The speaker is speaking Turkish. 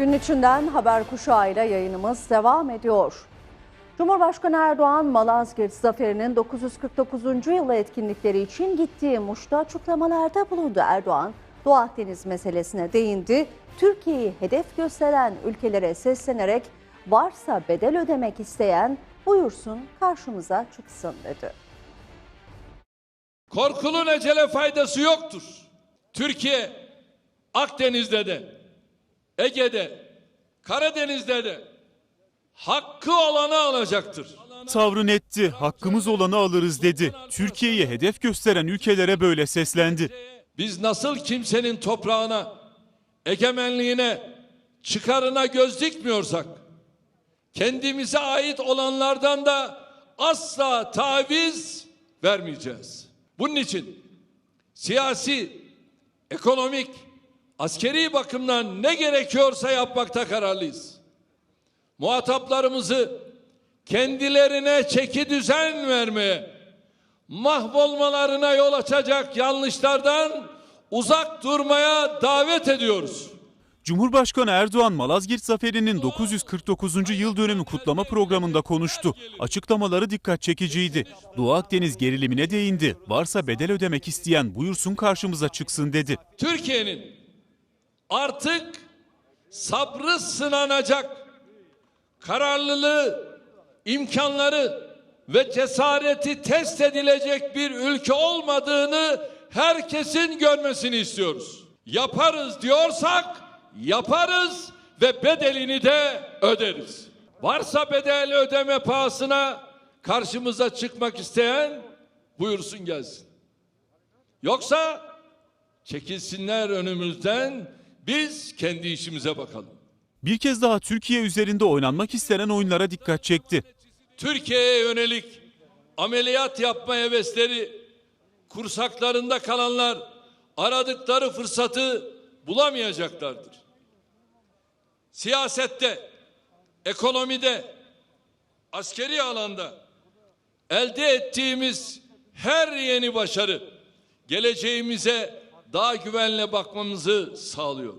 Gün içinden haber kuşağıyla yayınımız devam ediyor. Cumhurbaşkanı Erdoğan Malazgirt Zaferi'nin 949. yılı etkinlikleri için gittiği Muş'ta açıklamalarda bulundu. Erdoğan, Doğu Akdeniz meselesine değindi. Türkiye'yi hedef gösteren ülkelere seslenerek varsa bedel ödemek isteyen buyursun karşımıza çıksın dedi. Korkulun ecele faydası yoktur. Türkiye Akdeniz'de de, Ege'de, Karadeniz'de de hakkı olanı alacaktır. Tavrı netti, hakkımız olanı alırız dedi. Türkiye'yi hedef gösteren ülkelere böyle seslendi. Biz nasıl kimsenin toprağına, egemenliğine, çıkarına göz dikmiyorsak, kendimize ait olanlardan da asla taviz vermeyeceğiz. Bunun için siyasi, ekonomik, askeri bakımdan ne gerekiyorsa yapmakta kararlıyız. Muhataplarımızı kendilerine çeki düzen vermeye, mahvolmalarına yol açacak yanlışlardan uzak durmaya davet ediyoruz. Cumhurbaşkanı Erdoğan Malazgirt Zaferi'nin 949. yıl dönümü kutlama programında konuştu. Açıklamaları dikkat çekiciydi. Doğu Akdeniz gerilimine değindi. Varsa bedel ödemek isteyen buyursun karşımıza çıksın dedi. Türkiye'nin artık sabrı sınanacak kararlılığı, imkanları ve cesareti test edilecek bir ülke olmadığını herkesin görmesini istiyoruz. Yaparız diyorsak yaparız ve bedelini de öderiz. Varsa bedel ödeme pahasına karşımıza çıkmak isteyen buyursun gelsin. Yoksa çekilsinler önümüzden biz kendi işimize bakalım. Bir kez daha Türkiye üzerinde oynanmak istenen oyunlara dikkat çekti. Türkiye'ye yönelik ameliyat yapma hevesleri kursaklarında kalanlar aradıkları fırsatı bulamayacaklardır. Siyasette, ekonomide, askeri alanda elde ettiğimiz her yeni başarı geleceğimize daha güvenle bakmamızı sağlıyor.